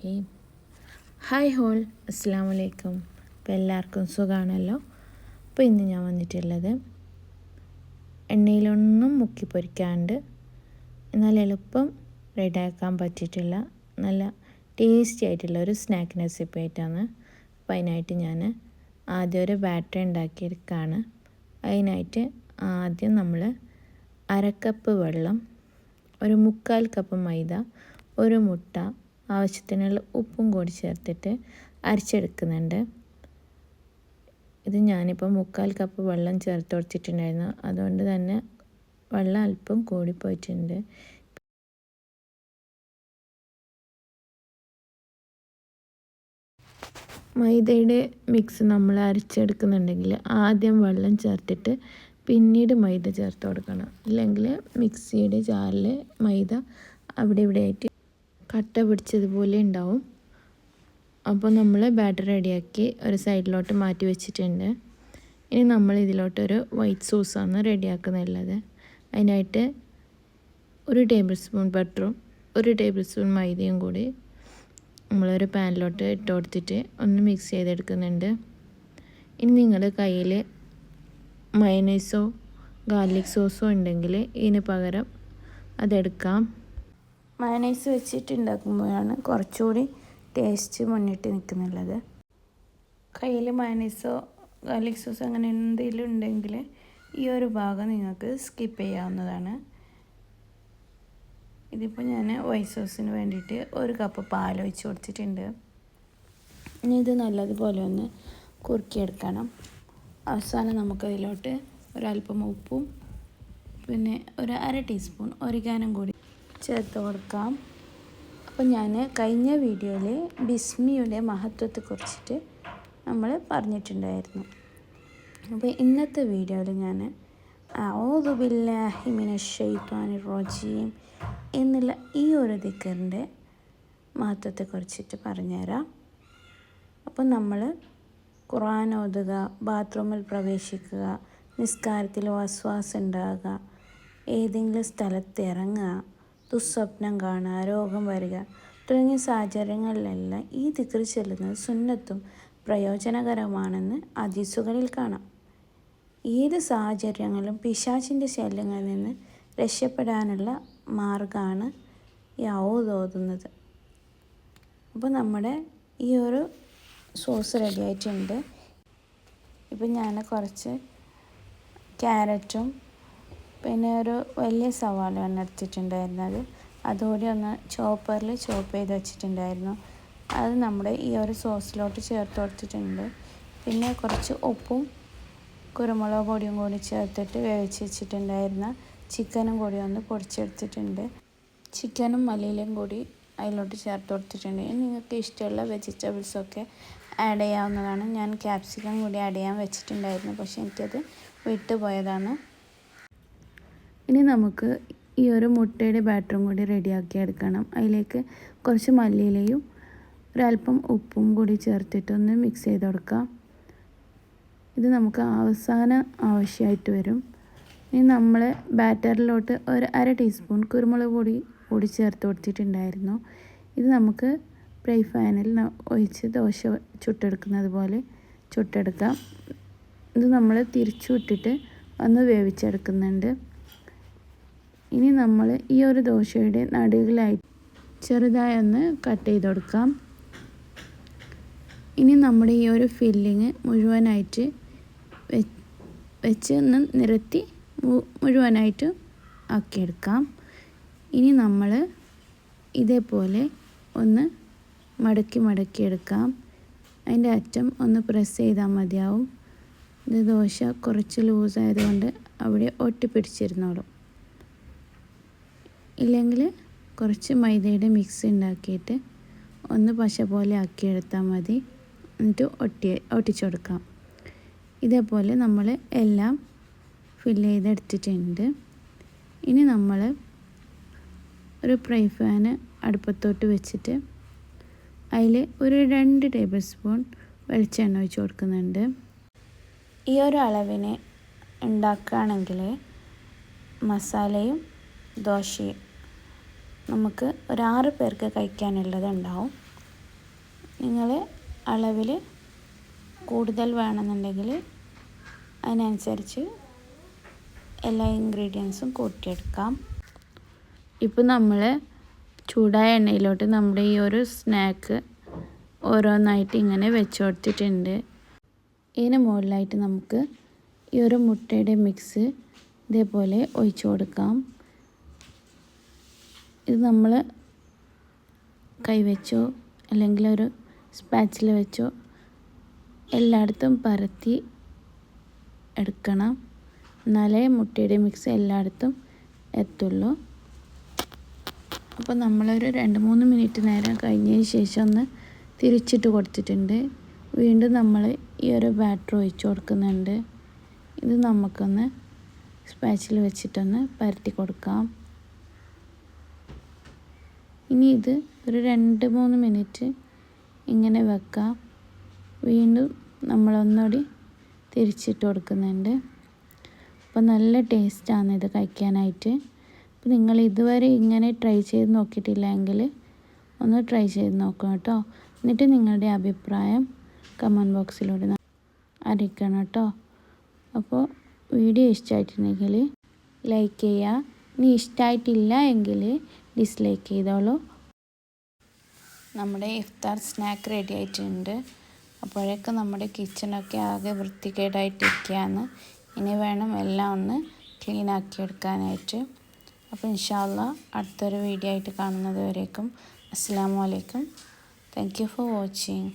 റഹീം hi whole അസ്സാം വലൈക്കും അപ്പോൾ എല്ലാവർക്കും സുഖമാണല്ലോ അപ്പോൾ ഇന്ന് ഞാൻ വന്നിട്ടുള്ളത് എണ്ണയിലൊന്നും മുക്കി പൊരിക്കാണ്ട് എന്നാൽ എളുപ്പം റെഡിയാക്കാൻ പറ്റിയിട്ടുള്ള നല്ല ടേസ്റ്റി ആയിട്ടുള്ള ഒരു സ്നാക്ക് റെസിപ്പി ആയിട്ടാണ് അപ്പോൾ അതിനായിട്ട് ഞാൻ ആദ്യം ഒരു ബാറ്റർ ഉണ്ടാക്കിയെടുക്കുകയാണ് അതിനായിട്ട് ആദ്യം നമ്മൾ അരക്കപ്പ് വെള്ളം ഒരു മുക്കാൽ കപ്പ് മൈദ ഒരു മുട്ട ആവശ്യത്തിനുള്ള ഉപ്പും കൂടി ചേർത്തിട്ട് അരച്ചെടുക്കുന്നുണ്ട്. ഇത് ഞാനിപ്പോൾ മുക്കാൽ കപ്പ് വെള്ളം ചേർത്ത് കൊടുത്തിട്ടുണ്ടായിരുന്നു അതുകൊണ്ട് തന്നെ വെള്ളം അല്പം കൂടിപ്പോയിട്ടുണ്ട് മൈദയുടെ മിക്സ് നമ്മൾ അരച്ചെടുക്കുന്നുണ്ടെങ്കിൽ ആദ്യം വെള്ളം ചേർത്തിട്ട് പിന്നീട് മൈദ ചേർത്ത് കൊടുക്കണം. ഇല്ലെങ്കിൽ മിക്സിയുടെ ജാറിൽ മൈദ അവിടെ ഇവിടെ ആയിട്ട് കട്ട പിടിച്ചതുപോലെ ഉണ്ടാവും. അപ്പോൾ നമ്മൾ ബാറ്റർ റെഡിയാക്കി ഒരു സൈഡിലോട്ട് മാറ്റി വെച്ചിട്ടുണ്ട്. ഇനി നമ്മൾ ഇതിലോട്ടൊരു വൈറ്റ് സോസാണ് റെഡിയാക്കുന്നുള്ളത് അതിനായിട്ട് ഒരു ടേബിൾ സ്പൂൺ ബട്ടറും ഒരു ടേബിൾ സ്പൂൺ മൈദയും കൂടി നമ്മളൊരു പാനിലോട്ട് ഇട്ട് കൊടുത്തിട്ട് ഒന്ന് മിക്സ് ചെയ്തെടുക്കുന്നുണ്ട്. ഇനി നിങ്ങളുടെ കയ്യിൽ മയനൈസോ ഗാർലിക് സോസോ ഉണ്ടെങ്കിൽ ഇതിന് പകരം അതെടുക്കാം. മയനൈസ് വെച്ചിട്ട് ഉണ്ടാക്കുമ്പോഴാണ് കുറച്ചുകൂടി ടേസ്റ്റ് മുന്നിട്ട് നിൽക്കുന്നുള്ളത്. കയ്യിൽ മയണൈസോ ഗാർലിക് സോസ് അങ്ങനെ എന്തെങ്കിലും ഉണ്ടെങ്കിൽ ഈ ഒരു ഭാഗം നിങ്ങൾക്ക് സ്കിപ്പ് ചെയ്യാവുന്നതാണ്. ഇതിപ്പോൾ ഞാൻ വൈറ്റ് സോസിന് വേണ്ടിയിട്ട് ഒരു കപ്പ് പാൽ ഒഴിച്ച് കൊടുത്തിട്ടുണ്ട്. ഇനി ഇത് നല്ലതുപോലെ ഒന്ന് കുറുക്കിയെടുക്കണം. അവസാനം നമുക്കതിലോട്ട് ഒരല്പം ഉപ്പും പിന്നെ ഒരു അര ടീസ്പൂൺ ഒരിഗാനം കൂടി ചേർത്ത് കൊടുക്കാം. അപ്പോൾ ഞാൻ കഴിഞ്ഞ വീഡിയോയിൽ ബിസ്മിയുടെ മഹത്വത്തെക്കുറിച്ചിട്ട് നമ്മൾ പറഞ്ഞിട്ടുണ്ടായിരുന്നു. അപ്പോൾ ഇന്നത്തെ വീഡിയോയിൽ ഞാൻ ഔദുബില്ലാഹിമിന ഷെയ്ത്താനി റോജിയും എന്നുള്ള ഈ ഒരു ദിക്കറിന്റെ മഹത്വത്തെക്കുറിച്ചിട്ട് പറഞ്ഞുതരാം. അപ്പോൾ നമ്മൾ ഖുർആൻ ഓതുക ബാത്റൂമിൽ പ്രവേശിക്കുക നിസ്കാരത്തിൽ വസ്വാസ് ഉണ്ടാകുക ഏതെങ്കിലും സ്ഥലത്ത് ഇറങ്ങുക ദുസ്വപ്നം കാണുക രോഗം വരിക തുടങ്ങിയ സാഹചര്യങ്ങളിലെല്ലാം ഈ ദിക്ർ ചെല്ലുന്നത് സുന്നത്തും പ്രയോജനകരമാണെന്ന് അതീസുകളിൽ കാണാം. ഏത് സാഹചര്യങ്ങളിലും പിശാചിന്റെ ശല്യങ്ങളിൽ നിന്ന് രക്ഷപ്പെടാനുള്ള മാർഗമാണ് യാവോ ഓതുന്നത് അപ്പോൾ നമ്മുടെ ഈ ഒരു സോസ് റെഡി ആയിട്ടുണ്ട് ഇപ്പം ഞാൻ കുറച്ച് ക്യാരറ്റും പിന്നെ ഒരു വലിയ സവാളയാണ് എടുത്തിട്ടുണ്ടായിരുന്നത് അതുകൂടി ഒന്ന് ചോപ്പറിൽ ചോപ്പ് ചെയ്ത് വെച്ചിട്ടുണ്ടായിരുന്നു. അത് നമ്മുടെ ഈ ഒരു സോസിലോട്ട് ചേർത്ത് കൊടുത്തിട്ടുണ്ട്. പിന്നെ കുറച്ച് ഉപ്പും കുരുമുളക് പൊടിയും കൂടി ചേർത്തിട്ട് വേവിച്ച് വെച്ചിട്ടുണ്ടായിരുന്ന ചിക്കനും കൂടി ഒന്ന് പൊടിച്ചെടുത്തിട്ടുണ്ട്. ചിക്കനും മല്ലിയിലും കൂടി അതിലോട്ട് ചേർത്ത് കൊടുത്തിട്ടുണ്ട്. നിങ്ങൾക്ക് ഇഷ്ടമുള്ള വെജിറ്റബിൾസൊക്കെ ആഡ് ചെയ്യാവുന്നതാണ്. ഞാൻ ക്യാപ്സിക്കം കൂടി ആഡ് ചെയ്യാൻ വെച്ചിട്ടുണ്ടായിരുന്നു. പക്ഷേ എനിക്കത് വിട്ടുപോയതാണ്. ഇനി നമുക്ക് ഈ ഒരു മുട്ടയുടെ ബാറ്ററും കൂടി റെഡിയാക്കി എടുക്കണം. അതിലേക്ക് കുറച്ച് മല്ലിയിലയും ഒരല്പം ഉപ്പും കൂടി ചേർത്തിട്ടൊന്ന് മിക്സ് ചെയ്ത് കൊടുക്കാം. ഇത് നമുക്ക് അവസാന ആവശ്യമായിട്ട് വരും. ഇനി നമ്മൾ ബാറ്ററിലോട്ട് ഒരു അര ടീസ്പൂൺ കുരുമുളക് പൊടി കൂടി ചേർത്ത് കൊടുത്തിട്ടുണ്ടായിരുന്നു. ഇത് നമുക്ക് ഫ്രൈ ഫാനിൽ ഒഴിച്ച് ദോശ ചുട്ടെടുക്കുന്നത് പോലെ ചുട്ടെടുക്കാം. ഇത് നമ്മൾ തിരിച്ചു വിട്ടിട്ട് ഒന്ന് വേവിച്ചെടുക്കുന്നുണ്ട്. ഇനി നമ്മൾ ഈ ഒരു ദോശയുടെ നടുവിലായി ചെറുതായി ഒന്ന് കട്ട് ചെയ്ത് കൊടുക്കാം. ഇനി നമ്മുടെ ഈ ഒരു ഫില്ലിങ് മുഴുവനായിട്ട് വെച്ച് ഒന്ന് നിരത്തി മുഴുവനായിട്ട് ആക്കിയെടുക്കാം. ഇനി നമ്മൾ ഇതേപോലെ ഒന്ന് മടക്കി മടക്കി എടുക്കാം. അതിന്റെ അറ്റം ഒന്ന് പ്രസ് ചെയ്താൽ മതിയാവും. ഇത് ദോശ കുറച്ച് ലൂസായതുകൊണ്ട് അവിടെ ഒട്ടിപ്പിടിച്ചിരുന്നോളും. ഇല്ലെങ്കിൽ കുറച്ച് മൈദയുടെ മിക്സ് ഉണ്ടാക്കിയിട്ട് ഒന്ന് പശ പോലെ ആക്കിയെടുത്താൽ മതി. എന്നിട്ട് ഒട്ടി ഒട്ടിച്ചു കൊടുക്കാം. ഇതേപോലെ നമ്മൾ എല്ലാം ഫില്ല് ചെയ്തെടുത്തിട്ടുണ്ട്. ഇനി നമ്മൾ ഒരു ഫ്രൈ ഫാന് അടുപ്പത്തോട്ട് വെച്ചിട്ട് അതിൽ ഒരു രണ്ട് ടേബിൾ സ്പൂൺ വെളിച്ചെണ്ണ ഒഴിച്ച് കൊടുക്കുന്നുണ്ട്. ഈ ഒരു അളവിനെ ഉണ്ടാക്കുകയാണെങ്കിൽ മസാലയും ദോശയും നമുക്ക് ഒരാറ് പേർക്ക് കഴിക്കാനുള്ളത് ഉണ്ടാവും നിങ്ങൾ അളവിൽ കൂടുതൽ വേണമെന്നുണ്ടെങ്കിൽ അതിനനുസരിച്ച് എല്ലാ ഇൻഗ്രീഡിയൻസും കൂട്ടിയെടുക്കാം. ഇപ്പോൾ നമ്മൾ ചൂടായ എണ്ണയിലോട്ട് നമ്മുടെ ഈ ഒരു സ്നാക്ക് ഓരോന്നായിട്ട് ഇങ്ങനെ വെച്ച് കൊടുത്തിട്ടുണ്ട്. ഇതിന് മുകളിലായിട്ട് നമുക്ക് ഈ ഒരു മുട്ടയുടെ മിക്സ് ഇതേപോലെ ഒഴിച്ചു കൊടുക്കാം. ഇത് നമ്മൾ കൈവച്ചോ അല്ലെങ്കിൽ ഒരു സ്പാച്ചിൽ വെച്ചോ എല്ലായിടത്തും പരത്തി എടുക്കണം. എന്നാലേ മുട്ടയുടെ മിക്സ് എല്ലായിടത്തും എത്തുള്ളൂ. അപ്പോൾ നമ്മളൊരു രണ്ട് മൂന്ന് മിനിറ്റ് നേരം കഴിഞ്ഞതിന് ശേഷം ഒന്ന് തിരിച്ചിട്ട് കൊടുത്തിട്ടുണ്ട്. വീണ്ടും നമ്മൾ ഈ ഒരു ബാറ്റർ ഒഴിച്ചു കൊടുക്കുന്നുണ്ട്. ഇത് നമുക്കൊന്ന് സ്പാച്ചിൽ വെച്ചിട്ടൊന്ന് പരത്തി കൊടുക്കാം. ഇനി ഇത് ഒരു രണ്ട് മൂന്ന് മിനിറ്റ് ഇങ്ങനെ വെക്കാം. വീണ്ടും നമ്മളൊന്നുകൂടി തിരിച്ചിട്ട് കൊടുക്കുന്നുണ്ട്. അപ്പോൾ നല്ല ടേസ്റ്റാണ് ഇത് കഴിക്കാനായിട്ട്. അപ്പോൾ നിങ്ങൾ ഇതുവരെ ഇങ്ങനെ ട്രൈ ചെയ്ത് നോക്കിയിട്ടില്ലെങ്കിൽ ഒന്ന് ട്രൈ ചെയ്ത് നോക്കാം കേട്ടോ. എന്നിട്ട് നിങ്ങളുടെ അഭിപ്രായം കമന്റ് ബോക്സിലൂടെ അറിയിക്കണം കേട്ടോ. അപ്പോൾ വീഡിയോ ഇഷ്ടമായിട്ടുണ്ടെങ്കിൽ ലൈക്ക് ചെയ്യുക ഇനി ഇഷ്ടമായിട്ടില്ല എങ്കിൽ ഡിസ്ലൈക്ക് ചെയ്തോളൂ. നമ്മുടെ ഇഫ്താർ സ്നാക്ക് റെഡി ആയിട്ടുണ്ട്. അപ്പോഴേക്കും നമ്മുടെ കിച്ചണൊക്കെ ആകെ വൃത്തികേടായിട്ടിരിക്കുകയാണ്. ഇനി വേണം എല്ലാം ഒന്ന് ക്ലീൻ ആക്കി എടുക്കാനായിട്ട്. അപ്പോൾ ഇൻഷാല്ല അടുത്തൊരു വീഡിയോ ആയിട്ട് കാണുന്നത് വരേക്കും. അസ്സാം വലൈക്കും താങ്ക് യു ഫോർ വാച്ചിങ്